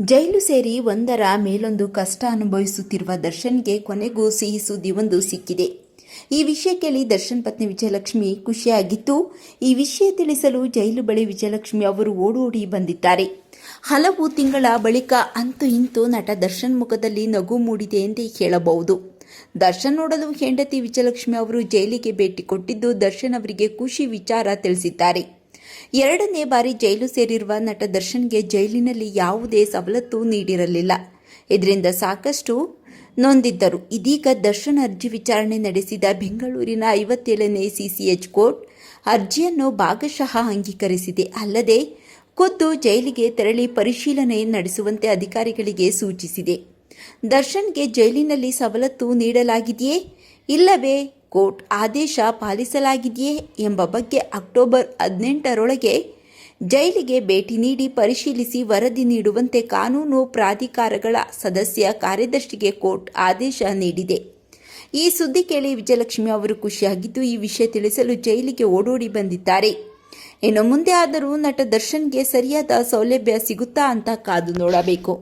ಜೈಲು ಸೇರಿ ಒಂದರ ಮೇಲೊಂದು ಕಷ್ಟ ಅನುಭವಿಸುತ್ತಿರುವ ದರ್ಶನ್ಗೆ ಕೊನೆಗೂ ಸಿಹಿ ಸುದ್ದಿ ಒಂದು ಸಿಕ್ಕಿದೆ. ಈ ವಿಷಯ ಕೇಳಿ ದರ್ಶನ್ ಪತ್ನಿ ವಿಜಯಲಕ್ಷ್ಮಿ ಖುಷಿಯಾಗಿತ್ತು ಈ ವಿಷಯ ತಿಳಿಸಲು ಜೈಲು ಬಳಿ ವಿಜಯಲಕ್ಷ್ಮಿ ಅವರು ಓಡೋಡಿ ಬಂದಿದ್ದಾರೆ. ಹಲವು ತಿಂಗಳ ಬಳಿಕ ಅಂತೂ ಇಂತೂ ನಟ ದರ್ಶನ್ ಮುಖದಲ್ಲಿ ನಗು ಮೂಡಿದೆ ಎಂದೇ ಹೇಳಬಹುದು. ದರ್ಶನ್ ನೋಡಲು ಹೆಂಡತಿ ವಿಜಯಲಕ್ಷ್ಮಿ ಅವರು ಜೈಲಿಗೆ ಭೇಟಿ ಕೊಟ್ಟಿದ್ದು ದರ್ಶನ್ ಅವರಿಗೆ ಖುಷಿ ವಿಚಾರ ತಿಳಿಸಿದ್ದಾರೆ. ಎರಡನೇ ಬಾರಿ ಜೈಲು ಸೇರಿರುವ ನಟ ದರ್ಶನ್ಗೆ ಜೈಲಿನಲ್ಲಿ ಯಾವುದೇ ಸವಲತ್ತು ನೀಡಿರಲಿಲ್ಲ. ಇದರಿಂದ ಸಾಕಷ್ಟು ನೊಂದಿದ್ದರು. ಇದೀಗ ದರ್ಶನ್ ಅರ್ಜಿ ವಿಚಾರಣೆ ನಡೆಸಿದ ಬೆಂಗಳೂರಿನ ಐವತ್ತೇಳನೇ ಸಿಸಿಎಚ್ ಕೋರ್ಟ್ ಅರ್ಜಿಯನ್ನು ಭಾಗಶಃ ಅಂಗೀಕರಿಸಿದೆ. ಅಲ್ಲದೆ ಖುದ್ದು ಜೈಲಿಗೆ ತೆರಳಿ ಪರಿಶೀಲನೆ ನಡೆಸುವಂತೆ ಅಧಿಕಾರಿಗಳಿಗೆ ಸೂಚಿಸಿದೆ. ದರ್ಶನ್ಗೆ ಜೈಲಿನಲ್ಲಿ ಸವಲತ್ತು ನೀಡಲಾಗಿದೆಯೇ? ಇಲ್ಲವೇ? ಕೋರ್ಟ್ ಆದೇಶ ಪಾಲಿಸಲಾಗಿದೆಯೇ ಎಂಬ ಬಗ್ಗೆ ಅಕ್ಟೋಬರ್ ಹದಿನೆಂಟರೊಳಗೆ ಜೈಲಿಗೆ ಭೇಟಿ ನೀಡಿ ಪರಿಶೀಲಿಸಿ ವರದಿ ನೀಡುವಂತೆ ಕಾನೂನು ಪ್ರಾಧಿಕಾರಗಳ ಸದಸ್ಯ ಕಾರ್ಯದರ್ಶಿಗೆ ಕೋರ್ಟ್ ಆದೇಶ ನೀಡಿದೆ. ಈ ಸುದ್ದಿ ಕೇಳಿ ವಿಜಯಲಕ್ಷ್ಮಿ ಅವರು ಖುಷಿಯಾಗಿದ್ದು, ಈ ವಿಷಯ ತಿಳಿಸಲು ಜೈಲಿಗೆ ಓಡೋಡಿ ಬಂದಿದ್ದಾರೆ. ಇನ್ನು ಮುಂದೆ ಆದರೂ ನಟ ದರ್ಶನ್ಗೆ ಸರಿಯಾದ ಸೌಲಭ್ಯ ಸಿಗುತ್ತಾ ಅಂತ ಕಾದು ನೋಡಬೇಕು.